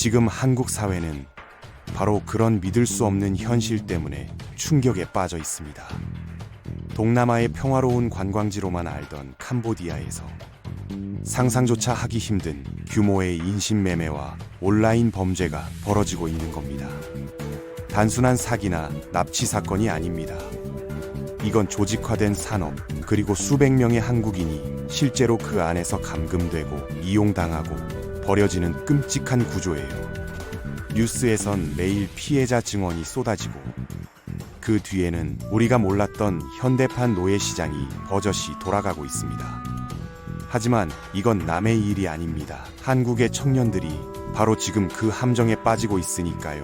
지금 한국 사회는 바로 그런 믿을 수 없는 현실 때문에 충격에 빠져 있습니다. 동남아의 평화로운 관광지로만 알던 캄보디아에서 상상조차 하기 힘든 규모의 인신매매와 온라인 범죄가 벌어지고 있는 겁니다. 단순한 사기나 납치 사건이 아닙니다. 이건 조직화된 산업, 그리고 수백 명의 한국인이 실제로 그 안에서 감금되고 이용당하고 버려지는 끔찍한 구조예요. 뉴스에선 매일 피해자 증언이 쏟아지고 그 뒤에는 우리가 몰랐던 현대판 노예 시장이 버젓이 돌아가고 있습니다. 하지만 이건 남의 일이 아닙니다. 한국의 청년들이 바로 지금 그 함정에 빠지고 있으니까요.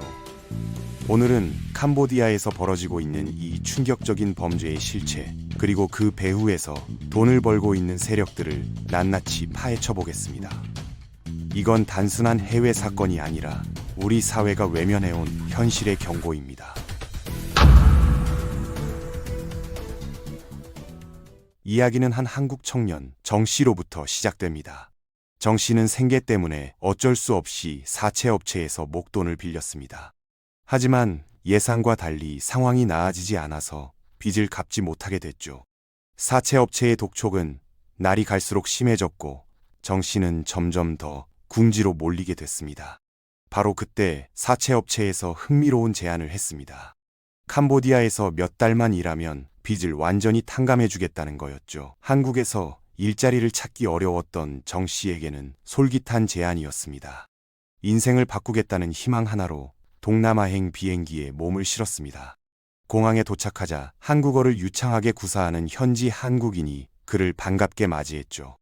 오늘은 캄보디아에서 벌어지고 있는 이 충격적인 범죄의 실체, 그리고 그 배후에서 돈을 벌고 있는 세력들을 낱낱이 파헤쳐 보겠습니다. 이건 단순한 해외 사건이 아니라 우리 사회가 외면해온 현실의 경고입니다. 이야기는 한 한국 청년 정 씨로부터 시작됩니다. 정 씨는 생계 때문에 어쩔 수 없이 사채 업체에서 목돈을 빌렸습니다. 하지만 예상과 달리 상황이 나아지지 않아서 빚을 갚지 못하게 됐죠. 사채 업체의 독촉은 날이 갈수록 심해졌고 정 씨는 점점 더 궁지로 몰리게 됐습니다. 바로 그때 사채 업체에서 흥미로운 제안을 했습니다. 캄보디아에서 몇 달만 일하면 빚을 완전히 탕감해 주겠다는 거였죠. 한국에서 일자리를 찾기 어려웠던 정 씨에게는 솔깃한 제안이었습니다. 인생을 바꾸겠다는 희망 하나로 동남아행 비행기에 몸을 실었습니다. 공항에 도착하자 한국어를 유창하게 구사하는 현지 한국인이 그를 반갑게 맞이했죠.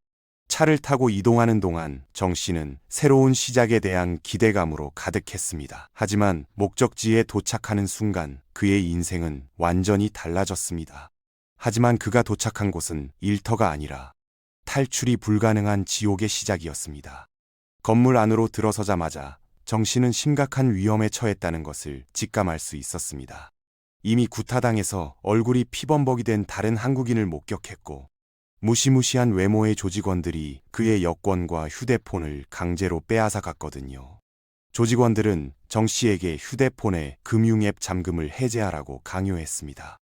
차를 타고 이동하는 동안 정 씨는 새로운 시작에 대한 기대감으로 가득했습니다. 하지만 목적지에 도착하는 순간 그의 인생은 완전히 달라졌습니다. 하지만 그가 도착한 곳은 일터가 아니라 탈출이 불가능한 지옥의 시작이었습니다. 건물 안으로 들어서자마자 정 씨는 심각한 위험에 처했다는 것을 직감할 수 있었습니다. 이미 구타당해서 얼굴이 피범벅이 된 다른 한국인을 목격했고 무시무시한 외모의 조직원들이 그의 여권과 휴대폰을 강제로 빼앗아 갔거든요. 조직원들은 정 씨에게 휴대폰에 금융앱 잠금을 해제하라고 강요했습니다.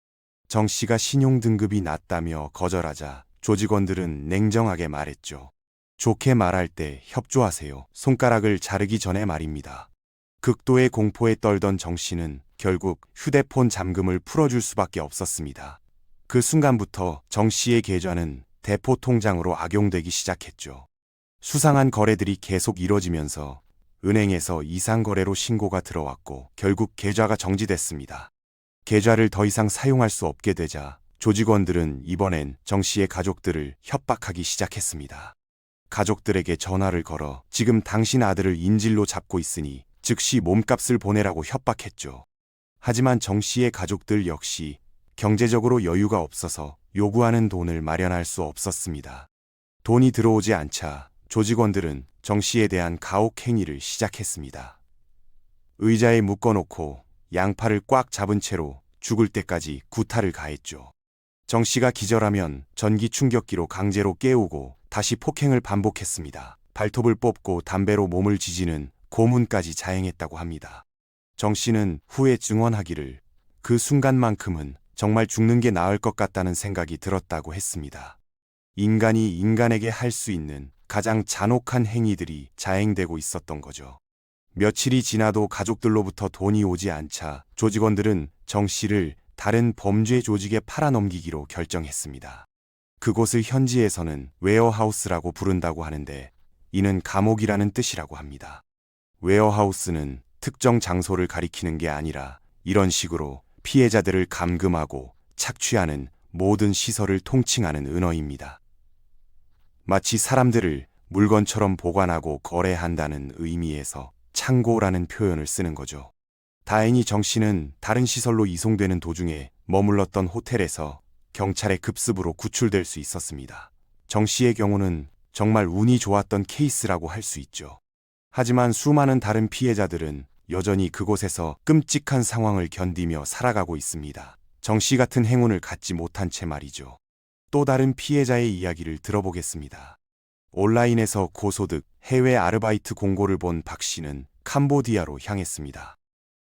정 씨가 신용 등급이 낮다며 거절하자 조직원들은 냉정하게 말했죠. 좋게 말할 때 협조하세요. 손가락을 자르기 전에 말입니다. 극도의 공포에 떨던 정 씨는 결국 휴대폰 잠금을 풀어줄 수밖에 없었습니다. 그 순간부터 정 씨의 계좌는 대포 통장으로 악용되기 시작했죠. 수상한 거래들이 계속 이뤄지면서 은행에서 이상 거래로 신고가 들어왔고 결국 계좌가 정지됐습니다. 계좌를 더 이상 사용할 수 없게 되자 조직원들은 이번엔 정 씨의 가족들을 협박하기 시작했습니다. 가족들에게 전화를 걸어 지금 당신 아들을 인질로 잡고 있으니 즉시 몸값을 보내라고 협박했죠. 하지만 정 씨의 가족들 역시 경제적으로 여유가 없어서 요구하는 돈을 마련할 수 없었습니다. 돈이 들어오지 않자 조직원들은 정 씨에 대한 가혹 행위를 시작했습니다. 의자에 묶어놓고 양팔을 꽉 잡은 채로 죽을 때까지 구타를 가했죠. 정 씨가 기절하면 전기 충격기로 강제로 깨우고 다시 폭행을 반복했습니다. 발톱을 뽑고 담배로 몸을 지지는 고문까지 자행했다고 합니다. 정 씨는 후에 증언하기를 그 순간만큼은 정말 죽는 게 나을 것 같다는 생각이 들었다고 했습니다. 인간이 인간에게 할 수 있는 가장 잔혹한 행위들이 자행되고 있었던 거죠. 며칠이 지나도 가족들로부터 돈이 오지 않자 조직원들은 정 씨를 다른 범죄 조직에 팔아넘기기로 결정했습니다. 그곳을 현지에서는 웨어하우스라고 부른다고 하는데 이는 감옥이라는 뜻이라고 합니다. 웨어하우스는 특정 장소를 가리키는 게 아니라 이런 식으로 피해자들을 감금하고 착취하는 모든 시설을 통칭하는 은어입니다. 마치 사람들을 물건처럼 보관하고 거래한다는 의미에서 창고라는 표현을 쓰는 거죠. 다행히 정 씨는 다른 시설로 이송되는 도중에 머물렀던 호텔에서 경찰의 급습으로 구출될 수 있었습니다. 정 씨의 경우는 정말 운이 좋았던 케이스라고 할 수 있죠. 하지만 수많은 다른 피해자들은 여전히 그곳에서 끔찍한 상황을 견디며 살아가고 있습니다. 정씨 같은 행운을 갖지 못한 채 말이죠. 또 다른 피해자의 이야기를 들어보겠습니다. 온라인에서 고소득 해외 아르바이트 공고를 본 박 씨는 캄보디아로 향했습니다.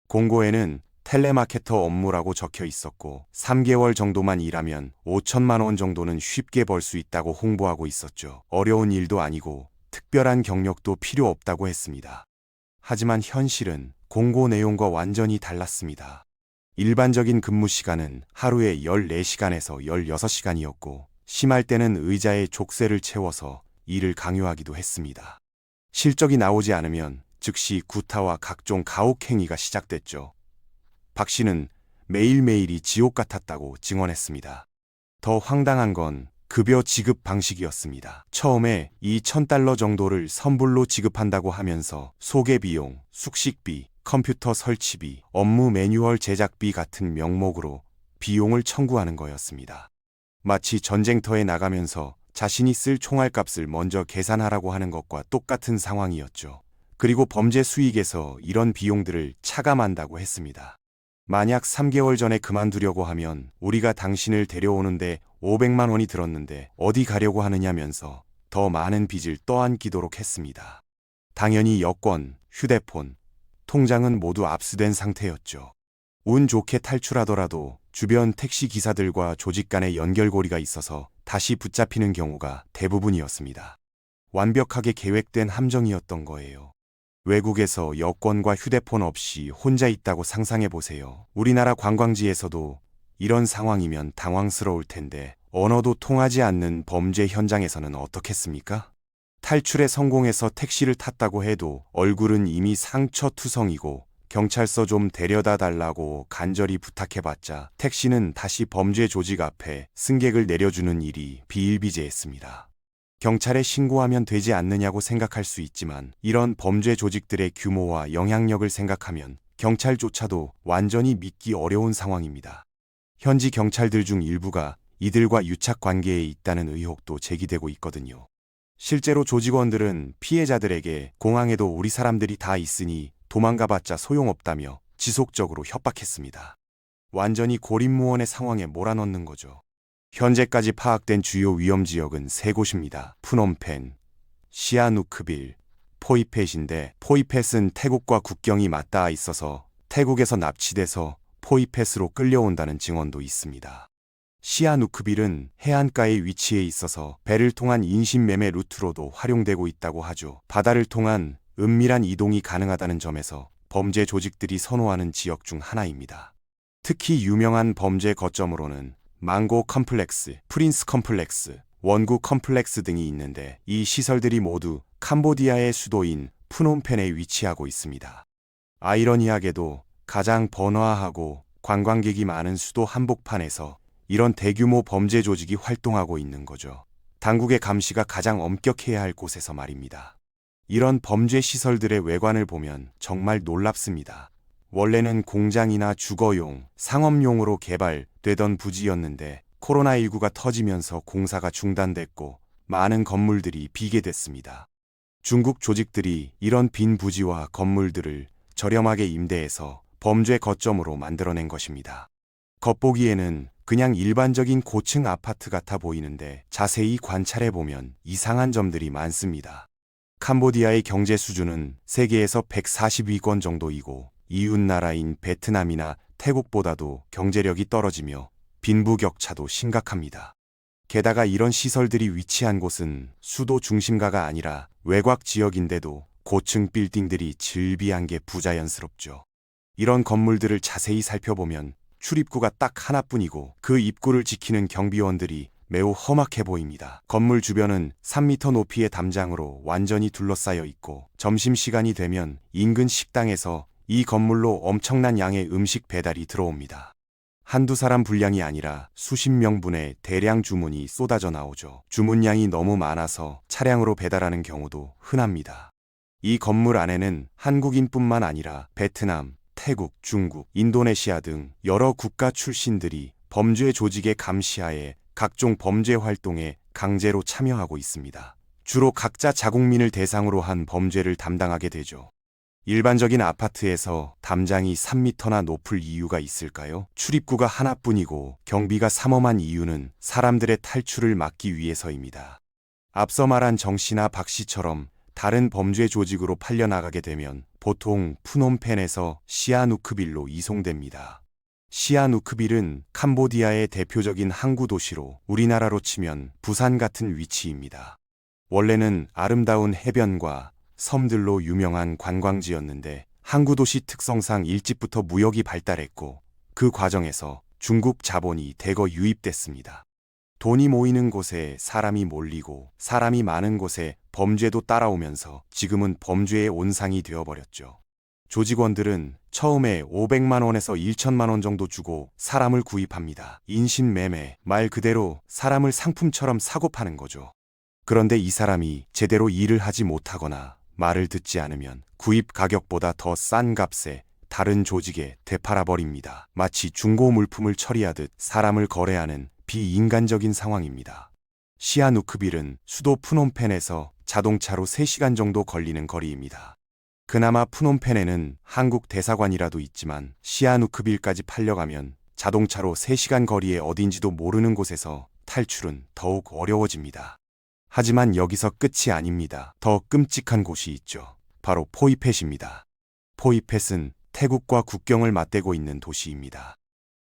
공고에는 텔레마케터 업무라고 적혀 있었고 3개월 정도만 일하면 5천만 원 정도는 쉽게 벌 수 있다고 홍보하고 있었죠. 어려운 일도 아니고 특별한 경력도 필요 없다고 했습니다. 하지만 현실은 공고 내용과 완전히 달랐습니다. 일반적인 근무 시간은 하루에 14시간에서 16시간이었고 심할 때는 의자에 족쇄를 채워서 일을 강요하기도 했습니다. 실적이 나오지 않으면 즉시 구타와 각종 가혹행위가 시작됐죠. 박 씨는 매일매일이 지옥 같았다고 증언했습니다. 더 황당한 건 급여 지급 방식이었습니다. 처음에 2,000달러 정도를 선불로 지급한다고 하면서 소개비용, 숙식비, 컴퓨터 설치비, 업무 매뉴얼 제작비 같은 명목으로 비용을 청구하는 거였습니다. 마치 전쟁터에 나가면서 자신이 쓸 총알 값을 먼저 계산하라고 하는 것과 똑같은 상황이었죠. 그리고 범죄 수익에서 이런 비용들을 차감한다고 했습니다. 만약 3개월 전에 그만두려고 하면 우리가 당신을 데려오는데 500만 원이 들었는데 어디 가려고 하느냐면서 더 많은 빚을 떠안기도록 했습니다. 당연히 여권, 휴대폰, 통장은 모두 압수된 상태였죠. 운 좋게 탈출하더라도 주변 택시 기사들과 조직 간의 연결고리가 있어서 다시 붙잡히는 경우가 대부분이었습니다. 완벽하게 계획된 함정이었던 거예요. 외국에서 여권과 휴대폰 없이 혼자 있다고 상상해 보세요. 우리나라 관광지에서도 이런 상황이면 당황스러울 텐데 언어도 통하지 않는 범죄 현장에서는 어떻겠습니까? 탈출에 성공해서 택시를 탔다고 해도 얼굴은 이미 상처투성이고 경찰서 좀 데려다 달라고 간절히 부탁해봤자 택시는 다시 범죄 조직 앞에 승객을 내려주는 일이 비일비재했습니다. 경찰에 신고하면 되지 않느냐고 생각할 수 있지만 이런 범죄 조직들의 규모와 영향력을 생각하면 경찰조차도 완전히 믿기 어려운 상황입니다. 현지 경찰들 중 일부가 이들과 유착 관계에 있다는 의혹도 제기되고 있거든요. 실제로 조직원들은 피해자들에게 공항에도 우리 사람들이 다 있으니 도망가봤자 소용없다며 지속적으로 협박했습니다. 완전히 고립무원의 상황에 몰아넣는 거죠. 현재까지 파악된 주요 위험 지역은 세 곳입니다. 푸놈펜, 시아누크빌, 포이펫인데 포이펫은 태국과 국경이 맞닿아 있어서 태국에서 납치돼서 포이펫으로 끌려온다는 증언도 있습니다. 시아누크빌은 해안가에 위치해 있어서 배를 통한 인신매매 루트로도 활용되고 있다고 하죠. 바다를 통한 은밀한 이동이 가능하다는 점에서 범죄 조직들이 선호하는 지역 중 하나입니다. 특히 유명한 범죄 거점으로는 망고 컴플렉스, 프린스 컴플렉스, 원구 컴플렉스 등이 있는데 이 시설들이 모두 캄보디아의 수도인 푸놈펜에 위치하고 있습니다. 아이러니하게도 가장 번화하고 관광객이 많은 수도 한복판에서 이런 대규모 범죄 조직이 활동하고 있는 거죠. 당국의 감시가 가장 엄격해야 할 곳에서 말입니다. 이런 범죄 시설들의 외관을 보면 정말 놀랍습니다. 원래는 공장이나 주거용, 상업용으로 개발되던 부지였는데 코로나19가 터지면서 공사가 중단됐고 많은 건물들이 비게 됐습니다. 중국 조직들이 이런 빈 부지와 건물들을 저렴하게 임대해서 범죄 거점으로 만들어낸 것입니다. 겉보기에는 그냥 일반적인 고층 아파트 같아 보이는데 자세히 관찰해 보면 이상한 점들이 많습니다. 캄보디아의 경제 수준은 세계에서 140위권 정도이고 이웃 나라인 베트남이나 태국보다도 경제력이 떨어지며 빈부격차도 심각합니다. 게다가 이런 시설들이 위치한 곳은 수도 중심가가 아니라 외곽 지역인데도 고층 빌딩들이 즐비한 게 부자연스럽죠. 이런 건물들을 자세히 살펴보면 출입구가 딱 하나뿐이고 그 입구를 지키는 경비원들이 매우 험악해 보입니다. 건물 주변은 3m 높이의 담장으로 완전히 둘러싸여 있고 점심시간이 되면 인근 식당에서 이 건물로 엄청난 양의 음식 배달이 들어옵니다. 한두 사람 분량이 아니라 수십 명분의 대량 주문이 쏟아져 나오죠. 주문량이 너무 많아서 차량으로 배달하는 경우도 흔합니다. 이 건물 안에는 한국인뿐만 아니라 베트남, 태국, 중국, 인도네시아 등 여러 국가 출신들이 범죄 조직의 감시하에 각종 범죄 활동에 강제로 참여하고 있습니다. 주로 각자 자국민을 대상으로 한 범죄를 담당하게 되죠. 일반적인 아파트에서 담장이 3미터나 높을 이유가 있을까요? 출입구가 하나뿐이고 경비가 삼엄한 이유는 사람들의 탈출을 막기 위해서입니다. 앞서 말한 정 씨나 박 씨처럼 다른 범죄 조직으로 팔려나가게 되면 보통 푸놈펜에서 시아누크빌로 이송됩니다. 시아누크빌은 캄보디아의 대표적인 항구 도시로 우리나라로 치면 부산 같은 위치입니다. 원래는 아름다운 해변과 섬들로 유명한 관광지였는데 항구 도시 특성상 일찍부터 무역이 발달했고 그 과정에서 중국 자본이 대거 유입됐습니다. 돈이 모이는 곳에 사람이 몰리고 사람이 많은 곳에 범죄도 따라오면서 지금은 범죄의 온상이 되어버렸죠. 조직원들은 처음에 500만 원에서 1천만 원 정도 주고 사람을 구입합니다. 인신매매, 말 그대로 사람을 상품처럼 사고 파는 거죠. 그런데 이 사람이 제대로 일을 하지 못하거나 말을 듣지 않으면 구입 가격보다 더 싼 값에 다른 조직에 되팔아 버립니다. 마치 중고 물품을 처리하듯 사람을 거래하는 비인간적인 상황입니다. 시아누크빌은 수도 푸놈펜에서 자동차로 3시간 정도 걸리는 거리입니다. 그나마 푸놈펜에는 한국 대사관이라도 있지만 시아누크빌까지 팔려가면 자동차로 3시간 거리에 어딘지도 모르는 곳에서 탈출은 더욱 어려워집니다. 하지만 여기서 끝이 아닙니다. 더 끔찍한 곳이 있죠. 바로 포이펫입니다. 포이펫은 태국과 국경을 맞대고 있는 도시입니다.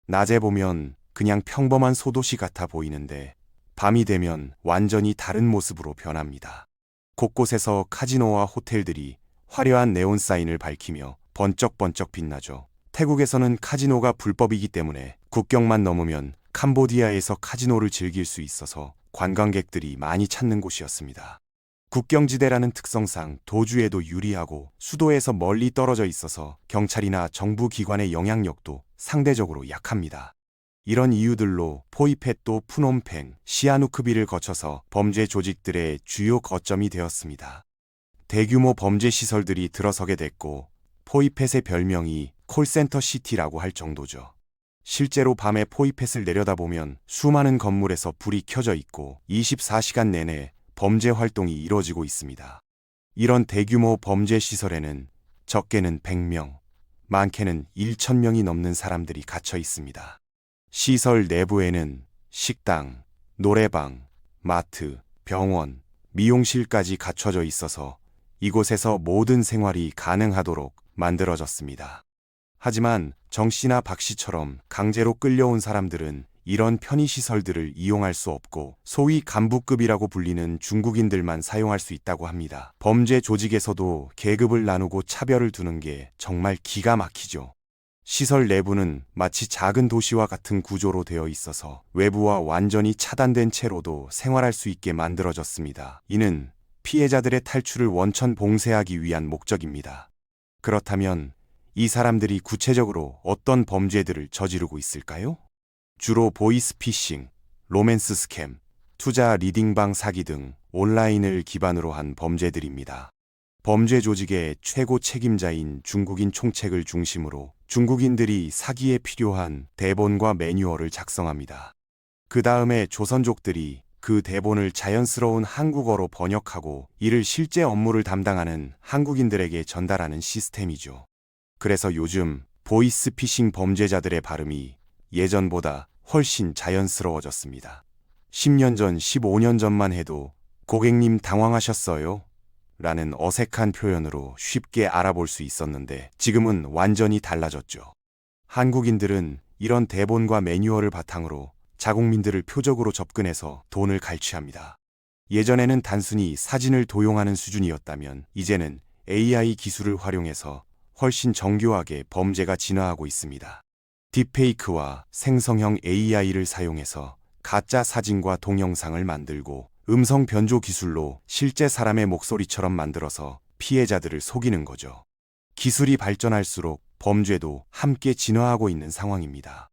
낮에 보면 그냥 평범한 소도시 같아 보이는데 밤이 되면 완전히 다른 모습으로 변합니다. 곳곳에서 카지노와 호텔들이 화려한 네온 사인을 밝히며 번쩍번쩍 빛나죠. 태국에서는 카지노가 불법이기 때문에 국경만 넘으면 캄보디아에서 카지노를 즐길 수 있어서 관광객들이 많이 찾는 곳이었습니다. 국경지대라는 특성상 도주에도 유리하고 수도에서 멀리 떨어져 있어서 경찰이나 정부 기관의 영향력도 상대적으로 약합니다. 이런 이유들로 포이펫도 푸놈펜, 시아누크비를 거쳐서 범죄 조직들의 주요 거점이 되었습니다. 대규모 범죄 시설들이 들어서게 됐고 포이펫의 별명이 콜센터 시티라고 할 정도죠. 실제로 밤에 포이펫을 내려다보면 수많은 건물에서 불이 켜져 있고 24시간 내내 범죄 활동이 이루어지고 있습니다. 이런 대규모 범죄 시설에는 적게는 100명, 많게는 1,000명이 넘는 사람들이 갇혀 있습니다. 시설 내부에는 식당, 노래방, 마트, 병원, 미용실까지 갖춰져 있어서 이곳에서 모든 생활이 가능하도록 만들어졌습니다. 하지만 정 씨나 박 씨처럼 강제로 끌려온 사람들은 이런 편의시설들을 이용할 수 없고 소위 간부급이라고 불리는 중국인들만 사용할 수 있다고 합니다. 범죄 조직에서도 계급을 나누고 차별을 두는 게 정말 기가 막히죠. 시설 내부는 마치 작은 도시와 같은 구조로 되어 있어서 외부와 완전히 차단된 채로도 생활할 수 있게 만들어졌습니다. 이는 피해자들의 탈출을 원천 봉쇄하기 위한 목적입니다. 그렇다면 이 사람들이 구체적으로 어떤 범죄들을 저지르고 있을까요? 주로 보이스피싱, 로맨스 스캠, 투자 리딩방 사기 등 온라인을 기반으로 한 범죄들입니다. 범죄 조직의 최고 책임자인 중국인 총책을 중심으로 중국인들이 사기에 필요한 대본과 매뉴얼을 작성합니다. 그 다음에 조선족들이 그 대본을 자연스러운 한국어로 번역하고 이를 실제 업무를 담당하는 한국인들에게 전달하는 시스템이죠. 그래서 요즘 보이스피싱 범죄자들의 발음이 예전보다 훨씬 자연스러워졌습니다. 10년 전, 15년 전만 해도 고객님 당황하셨어요? 라는 어색한 표현으로 쉽게 알아볼 수 있었는데 지금은 완전히 달라졌죠. 한국인들은 이런 대본과 매뉴얼을 바탕으로 자국민들을 표적으로 접근해서 돈을 갈취합니다. 예전에는 단순히 사진을 도용하는 수준이었다면 이제는 AI 기술을 활용해서 훨씬 정교하게 범죄가 진화하고 있습니다. 딥페이크와 생성형 AI를 사용해서 가짜 사진과 동영상을 만들고 음성 변조 기술로 실제 사람의 목소리처럼 만들어서 피해자들을 속이는 거죠. 기술이 발전할수록 범죄도 함께 진화하고 있는 상황입니다.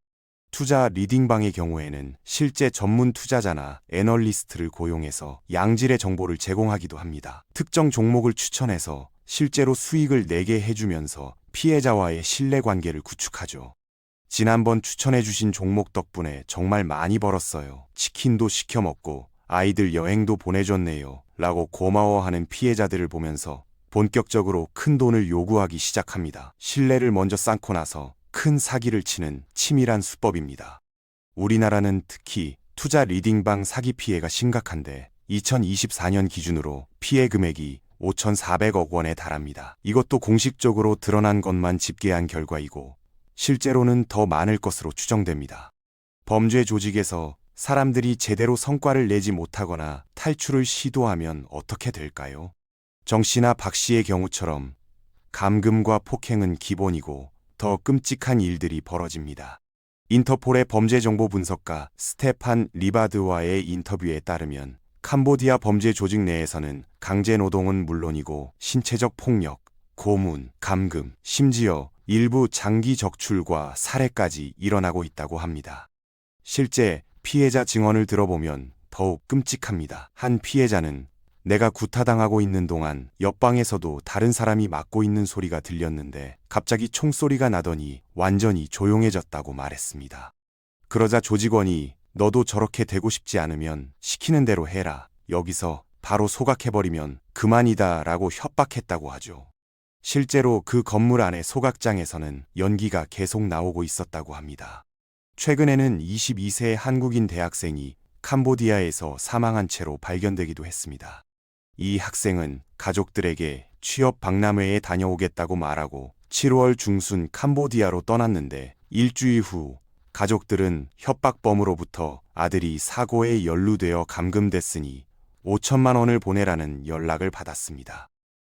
투자 리딩방의 경우에는 실제 전문 투자자나 애널리스트를 고용해서 양질의 정보를 제공하기도 합니다. 특정 종목을 추천해서 실제로 수익을 내게 해주면서 피해자와의 신뢰관계를 구축하죠. 지난번 추천해주신 종목 덕분에 정말 많이 벌었어요. 치킨도 시켜 먹고 아이들 여행도 보내줬네요. 라고 고마워하는 피해자들을 보면서 본격적으로 큰 돈을 요구하기 시작합니다. 신뢰를 먼저 쌓고 나서 큰 사기를 치는 치밀한 수법입니다. 우리나라는 특히 투자 리딩방 사기 피해가 심각한데 2024년 기준으로 피해 금액이 5,400억 원에 달합니다. 이것도 공식적으로 드러난 것만 집계한 결과이고 실제로는 더 많을 것으로 추정됩니다. 범죄 조직에서 사람들이 제대로 성과를 내지 못하거나 탈출을 시도하면 어떻게 될까요? 정 씨나 박 씨의 경우처럼 감금과 폭행은 기본이고 더 끔찍한 일들이 벌어집니다. 인터폴의 범죄정보 분석가 스테판 리바드와의 인터뷰에 따르면 캄보디아 범죄 조직 내에서는 강제 노동은 물론이고 신체적 폭력, 고문, 감금, 심지어 일부 장기 적출과 살해까지 일어나고 있다고 합니다. 실제 피해자 증언을 들어보면 더욱 끔찍합니다. 한 피해자는 내가 구타당하고 있는 동안 옆방에서도 다른 사람이 맞고 있는 소리가 들렸는데 갑자기 총소리가 나더니 완전히 조용해졌다고 말했습니다. 그러자 조직원이 너도 저렇게 되고 싶지 않으면 시키는 대로 해라. 여기서 바로 소각해버리면 그만이다 라고 협박했다고 하죠. 실제로 그 건물 안의 소각장에서는 연기가 계속 나오고 있었다고 합니다. 최근에는 22세의 한국인 대학생이 캄보디아에서 사망한 채로 발견되기도 했습니다. 이 학생은 가족들에게 취업 박람회에 다녀오겠다고 말하고 7월 중순 캄보디아로 떠났는데 일주일 후 가족들은 협박범으로부터 아들이 사고에 연루되어 감금됐으니 5천만 원을 보내라는 연락을 받았습니다.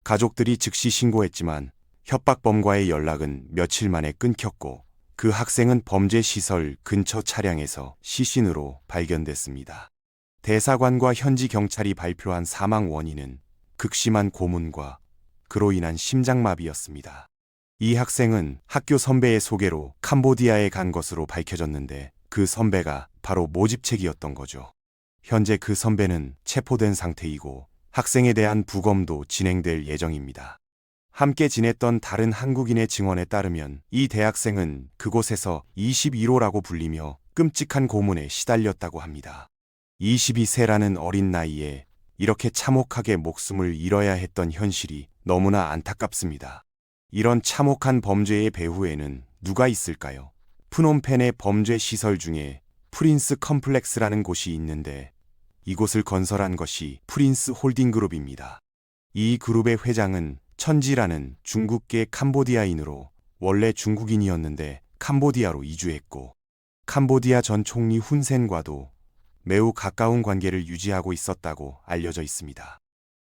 가족들이 즉시 신고했지만 협박범과의 연락은 며칠 만에 끊겼고 그 학생은 범죄 시설 근처 차량에서 시신으로 발견됐습니다. 대사관과 현지 경찰이 발표한 사망 원인은 극심한 고문과 그로 인한 심장마비였습니다. 이 학생은 학교 선배의 소개로 캄보디아에 간 것으로 밝혀졌는데 그 선배가 바로 모집책이었던 거죠. 현재 그 선배는 체포된 상태이고 학생에 대한 부검도 진행될 예정입니다. 함께 지냈던 다른 한국인의 증언에 따르면 이 대학생은 그곳에서 21호라고 불리며 끔찍한 고문에 시달렸다고 합니다. 22세라는 어린 나이에 이렇게 참혹하게 목숨을 잃어야 했던 현실이 너무나 안타깝습니다. 이런 참혹한 범죄의 배후에는 누가 있을까요? 푸놈펜의 범죄 시설 중에 프린스 컴플렉스라는 곳이 있는데 이곳을 건설한 것이 프린스 홀딩 그룹입니다. 이 그룹의 회장은 천지라는 중국계 캄보디아인으로 원래 중국인이었는데 캄보디아로 이주했고 캄보디아 전 총리 훈센과도 매우 가까운 관계를 유지하고 있었다고 알려져 있습니다.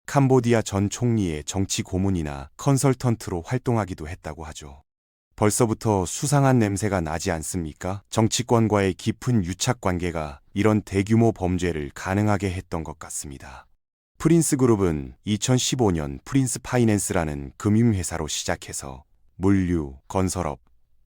캄보디아 전 총리의 정치 고문이나 컨설턴트로 활동하기도 했다고 하죠. 벌써부터 수상한 냄새가 나지 않습니까? 정치권과의 깊은 유착 관계가 이런 대규모 범죄를 가능하게 했던 것 같습니다. 프린스 그룹은 2015년 프린스 파이낸스라는 금융회사로 시작해서 물류, 건설업,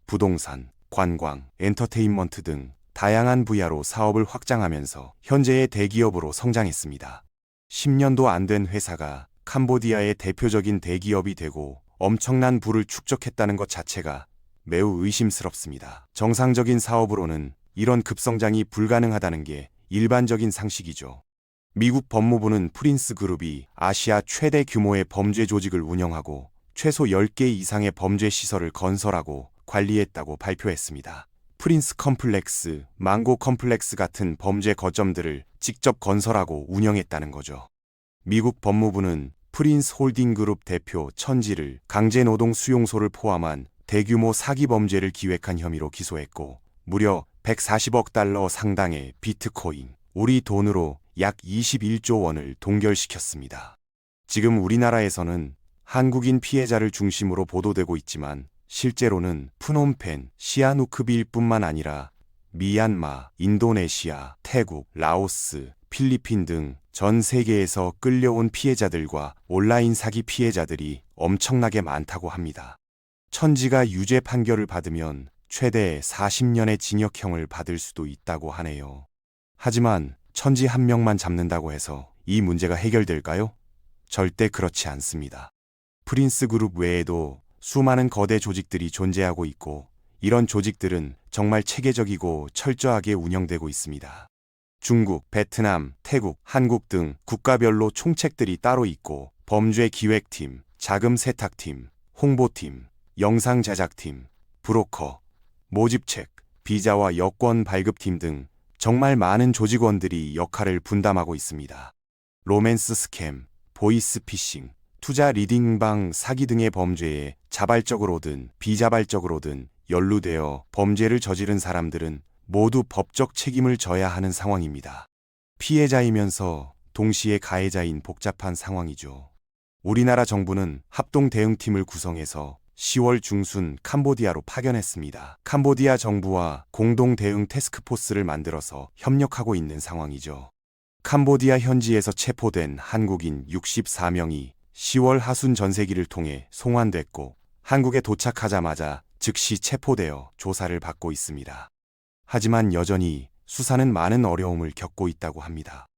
부동산, 관광, 엔터테인먼트 등 다양한 분야로 사업을 확장하면서 현재의 대기업으로 성장했습니다. 10년도 안 된 회사가 캄보디아의 대표적인 대기업이 되고 엄청난 부를 축적했다는 것 자체가 매우 의심스럽습니다. 정상적인 사업으로는 이런 급성장이 불가능하다는 게 일반적인 상식이죠. 미국 법무부는 프린스 그룹이 아시아 최대 규모의 범죄 조직을 운영하고 최소 10개 이상의 범죄 시설을 건설하고 관리했다고 발표했습니다. 프린스 컴플렉스, 망고 컴플렉스 같은 범죄 거점들을 직접 건설하고 운영했다는 거죠. 미국 법무부는 프린스 홀딩 그룹 대표 천지를 강제 노동 수용소를 포함한 대규모 사기 범죄를 기획한 혐의로 기소했고 무려 140억 달러 상당의 비트코인, 우리 돈으로 약 21조 원을 동결시켰습니다. 지금 우리나라에서는 한국인 피해자를 중심으로 보도되고 있지만 실제로는 푸놈펜, 시아누크빌뿐만 아니라 미얀마, 인도네시아, 태국, 라오스, 필리핀 등 전 세계에서 끌려온 피해자들과 온라인 사기 피해자들이 엄청나게 많다고 합니다. 천지가 유죄 판결을 받으면 최대 40년의 징역형을 받을 수도 있다고 하네요. 하지만 천지 한 명만 잡는다고 해서 이 문제가 해결될까요? 절대 그렇지 않습니다. 프린스 그룹 외에도 수많은 거대 조직들이 존재하고 있고 이런 조직들은 정말 체계적이고 철저하게 운영되고 있습니다. 중국, 베트남, 태국, 한국 등 국가별로 총책들이 따로 있고 범죄 기획팀, 자금 세탁팀, 홍보팀, 영상 제작팀, 브로커, 모집책, 비자와 여권 발급팀 등 정말 많은 조직원들이 역할을 분담하고 있습니다. 로맨스 스캠, 보이스 피싱, 투자 리딩방 사기 등의 범죄에 자발적으로든 비자발적으로든 연루되어 범죄를 저지른 사람들은 모두 법적 책임을 져야 하는 상황입니다. 피해자이면서 동시에 가해자인 복잡한 상황이죠. 우리나라 정부는 합동 대응팀을 구성해서 10월 중순 캄보디아로 파견했습니다. 캄보디아 정부와 공동 대응 태스크포스를 만들어서 협력하고 있는 상황이죠. 캄보디아 현지에서 체포된 한국인 64명이 10월 하순 전세기를 통해 송환됐고 한국에 도착하자마자 즉시 체포되어 조사를 받고 있습니다. 하지만 여전히 수사는 많은 어려움을 겪고 있다고 합니다.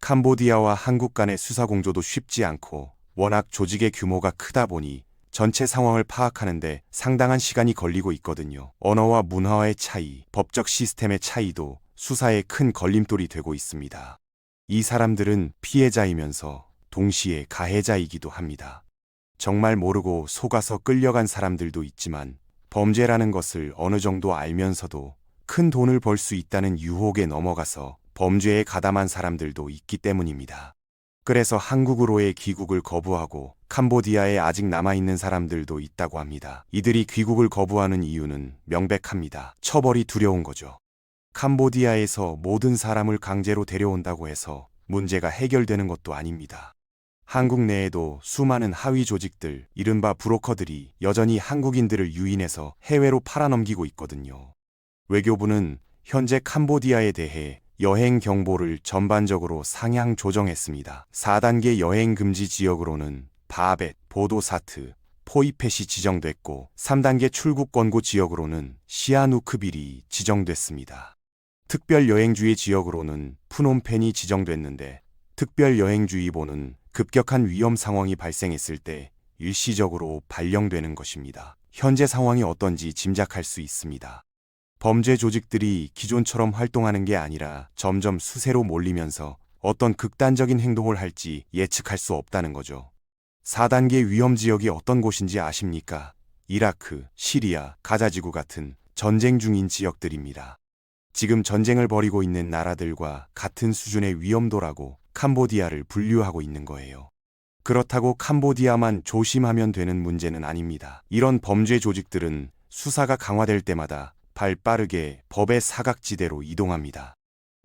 캄보디아와 한국 간의 수사 공조도 쉽지 않고 워낙 조직의 규모가 크다 보니 전체 상황을 파악하는데 상당한 시간이 걸리고 있거든요. 언어와 문화의 차이, 법적 시스템의 차이도 수사에 큰 걸림돌이 되고 있습니다. 이 사람들은 피해자이면서 동시에 가해자이기도 합니다. 정말 모르고 속아서 끌려간 사람들도 있지만 범죄라는 것을 어느 정도 알면서도 큰 돈을 벌 수 있다는 유혹에 넘어가서 범죄에 가담한 사람들도 있기 때문입니다. 그래서 한국으로의 귀국을 거부하고 캄보디아에 아직 남아있는 사람들도 있다고 합니다. 이들이 귀국을 거부하는 이유는 명백합니다. 처벌이 두려운 거죠. 캄보디아에서 모든 사람을 강제로 데려온다고 해서 문제가 해결되는 것도 아닙니다. 한국 내에도 수많은 하위 조직들, 이른바 브로커들이 여전히 한국인들을 유인해서 해외로 팔아넘기고 있거든요. 외교부는 현재 캄보디아에 대해 여행 경보를 전반적으로 상향 조정했습니다. 4단계 여행 금지 지역으로는 바벳, 보도사트, 포이펫이 지정됐고 3단계 출국 권고 지역으로는 시아누크빌이 지정됐습니다. 특별 여행주의 지역으로는 푸놈펜이 지정됐는데 특별 여행주의보는 급격한 위험 상황이 발생했을 때 일시적으로 발령되는 것입니다. 현재 상황이 어떤지 짐작할 수 있습니다. 범죄 조직들이 기존처럼 활동하는 게 아니라 점점 수세로 몰리면서 어떤 극단적인 행동을 할지 예측할 수 없다는 거죠. 4단계 위험 지역이 어떤 곳인지 아십니까? 이라크, 시리아, 가자지구 같은 전쟁 중인 지역들입니다. 지금 전쟁을 벌이고 있는 나라들과 같은 수준의 위험도라고 캄보디아를 분류하고 있는 거예요. 그렇다고 캄보디아만 조심하면 되는 문제는 아닙니다. 이런 범죄 조직들은 수사가 강화될 때마다 발 빠르게 법의 사각지대로 이동합니다.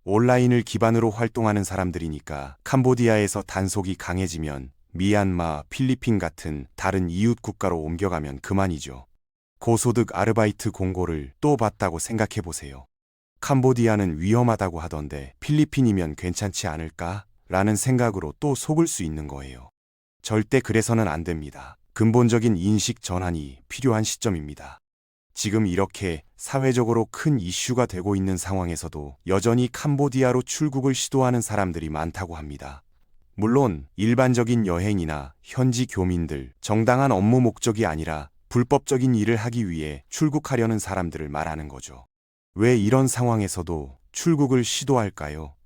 온라인을 기반으로 활동하는 사람들이니까 캄보디아에서 단속이 강해지면 미얀마, 필리핀 같은 다른 이웃 국가로 옮겨가면 그만이죠. 고소득 아르바이트 공고를 또 받다고 생각해 보세요. 캄보디아는 위험하다고 하던데 필리핀이면 괜찮지 않을까? 라는 생각으로 또 속을 수 있는 거예요. 절대 그래서는 안 됩니다. 근본적인 인식 전환이 필요한 시점입니다. 지금 이렇게 사회적으로 큰 이슈가 되고 있는 상황에서도 여전히 캄보디아로 출국을 시도하는 사람들이 많다고 합니다. 물론 일반적인 여행이나 현지 교민들, 정당한 업무 목적이 아니라 불법적인 일을 하기 위해 출국하려는 사람들을 말하는 거죠. 왜 이런 상황에서도 출국을 시도할까요?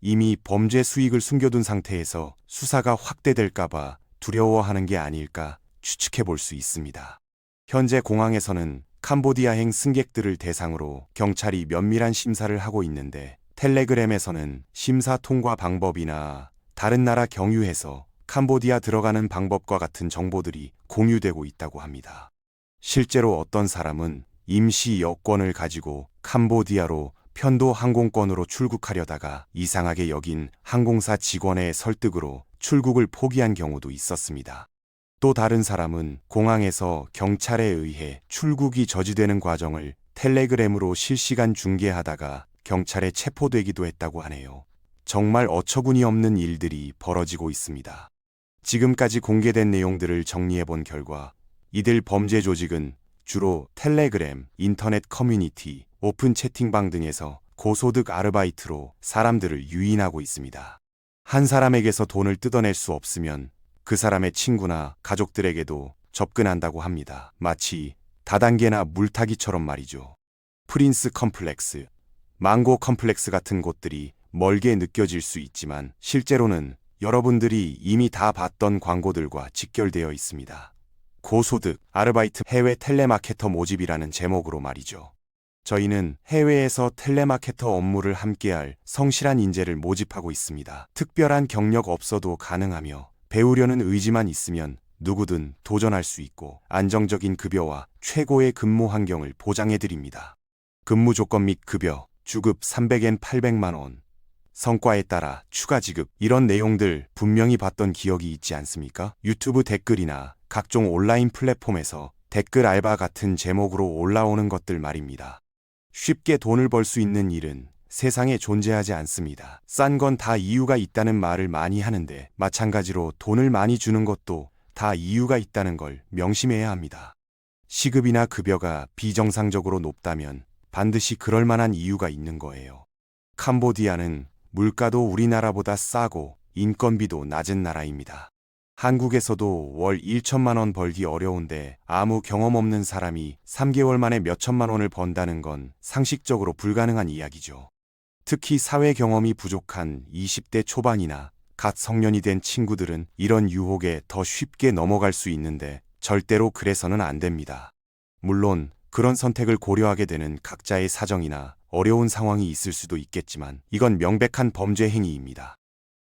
이미 범죄 수익을 숨겨둔 상태에서 수사가 확대될까봐 두려워하는 게 아닐까 추측해 볼 수 있습니다. 현재 공항에서는 캄보디아행 승객들을 대상으로 경찰이 면밀한 심사를 하고 있는데 텔레그램에서는 심사 통과 방법이나 다른 나라 경유해서 캄보디아 들어가는 방법과 같은 정보들이 공유되고 있다고 합니다. 실제로 어떤 사람은 임시 여권을 가지고 캄보디아로 편도 항공권으로 출국하려다가 이상하게 여긴 항공사 직원의 설득으로 출국을 포기한 경우도 있었습니다. 또 다른 사람은 공항에서 경찰에 의해 출국이 저지되는 과정을 텔레그램으로 실시간 중계하다가 경찰에 체포되기도 했다고 하네요. 정말 어처구니 없는 일들이 벌어지고 있습니다. 지금까지 공개된 내용들을 정리해 본 결과 이들 범죄 조직은 주로 텔레그램, 인터넷 커뮤니티, 오픈 채팅방 등에서 고소득 아르바이트로 사람들을 유인하고 있습니다. 한 사람에게서 돈을 뜯어낼 수 없으면 그 사람의 친구나 가족들에게도 접근한다고 합니다. 마치 다단계나 물타기처럼 말이죠. 프린스 컴플렉스, 망고 컴플렉스 같은 곳들이 멀게 느껴질 수 있지만 실제로는 여러분들이 이미 다 봤던 광고들과 직결되어 있습니다. 고소득, 아르바이트, 해외 텔레마케터 모집이라는 제목으로 말이죠. 저희는 해외에서 텔레마케터 업무를 함께할 성실한 인재를 모집하고 있습니다. 특별한 경력 없어도 가능하며 배우려는 의지만 있으면 누구든 도전할 수 있고 안정적인 급여와 최고의 근무 환경을 보장해 드립니다. 근무 조건 및 급여, 주급 300엔 800만 원, 성과에 따라 추가 지급 이런 내용들 분명히 봤던 기억이 있지 않습니까? 유튜브 댓글이나 각종 온라인 플랫폼에서 댓글 알바 같은 제목으로 올라오는 것들 말입니다. 쉽게 돈을 벌 수 있는 일은 세상에 존재하지 않습니다. 싼 건 다 이유가 있다는 말을 많이 하는데 마찬가지로 돈을 많이 주는 것도 다 이유가 있다는 걸 명심해야 합니다. 시급이나 급여가 비정상적으로 높다면 반드시 그럴 만한 이유가 있는 거예요. 캄보디아는 물가도 우리나라보다 싸고 인건비도 낮은 나라입니다. 한국에서도 월 1천만 원 벌기 어려운데 아무 경험 없는 사람이 3개월 만에 몇 천만 원을 번다는 건 상식적으로 불가능한 이야기죠. 특히 사회 경험이 부족한 20대 초반이나 갓 성년이 된 친구들은 이런 유혹에 더 쉽게 넘어갈 수 있는데 절대로 그래서는 안 됩니다. 물론 그런 선택을 고려하게 되는 각자의 사정이나 어려운 상황이 있을 수도 있겠지만 이건 명백한 범죄 행위입니다.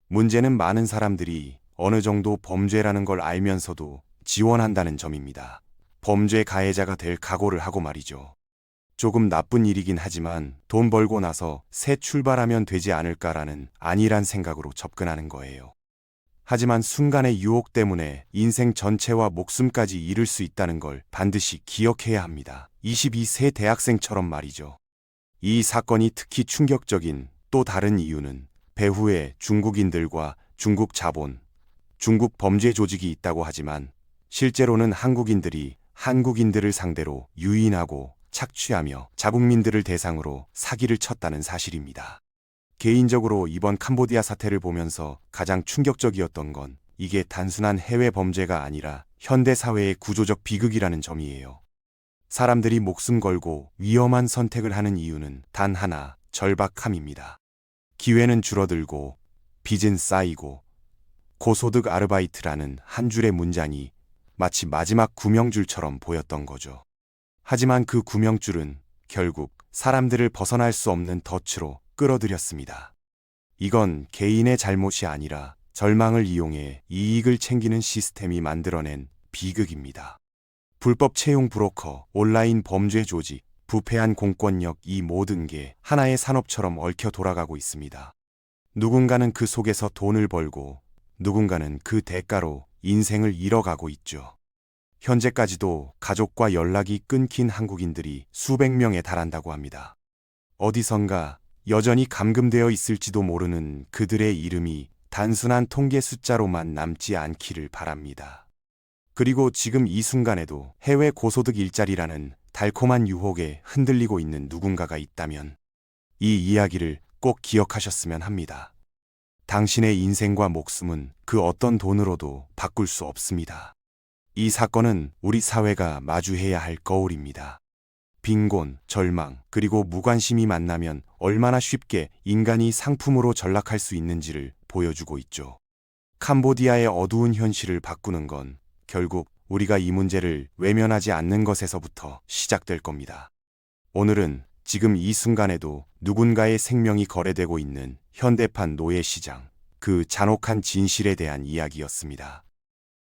문제는 많은 사람들이 어느 정도 범죄라는 걸 알면서도 지원한다는 점입니다. 범죄 가해자가 될 각오를 하고 말이죠. 조금 나쁜 일이긴 하지만 돈 벌고 나서 새 출발하면 되지 않을까라는 안일한 생각으로 접근하는 거예요. 하지만 순간의 유혹 때문에 인생 전체와 목숨까지 잃을 수 있다는 걸 반드시 기억해야 합니다. 22세 대학생처럼 말이죠. 이 사건이 특히 충격적인 또 다른 이유는 배후에 중국인들과 중국 자본, 중국 범죄 조직이 있다고 하지만 실제로는 한국인들이 한국인들을 상대로 유인하고 착취하며 자국민들을 대상으로 사기를 쳤다는 사실입니다. 개인적으로 이번 캄보디아 사태를 보면서 가장 충격적이었던 건 이게 단순한 해외 범죄가 아니라 현대 사회의 구조적 비극이라는 점이에요. 사람들이 목숨 걸고 위험한 선택을 하는 이유는 단 하나, 절박함입니다. 기회는 줄어들고 빚은 쌓이고 고소득 아르바이트라는 한 줄의 문장이 마치 마지막 구명줄처럼 보였던 거죠. 하지만 그 구명줄은 결국 사람들을 벗어날 수 없는 덫으로 끌어들였습니다. 이건 개인의 잘못이 아니라 절망을 이용해 이익을 챙기는 시스템이 만들어낸 비극입니다. 불법 채용 브로커, 온라인 범죄 조직, 부패한 공권력 이 모든 게 하나의 산업처럼 얽혀 돌아가고 있습니다. 누군가는 그 속에서 돈을 벌고 누군가는 그 대가로 인생을 잃어가고 있죠. 현재까지도 가족과 연락이 끊긴 한국인들이 수백 명에 달한다고 합니다. 어디선가 여전히 감금되어 있을지도 모르는 그들의 이름이 단순한 통계 숫자로만 남지 않기를 바랍니다. 그리고 지금 이 순간에도 해외 고소득 일자리라는 달콤한 유혹에 흔들리고 있는 누군가가 있다면 이 이야기를 꼭 기억하셨으면 합니다. 당신의 인생과 목숨은 그 어떤 돈으로도 바꿀 수 없습니다. 이 사건은 우리 사회가 마주해야 할 거울입니다. 빈곤, 절망, 그리고 무관심이 만나면 얼마나 쉽게 인간이 상품으로 전락할 수 있는지를 보여주고 있죠. 캄보디아의 어두운 현실을 바꾸는 건 결국 우리가 이 문제를 외면하지 않는 것에서부터 시작될 겁니다. 오늘은 지금 이 순간에도 누군가의 생명이 거래되고 있는 현대판 노예 시장, 그 잔혹한 진실에 대한 이야기였습니다.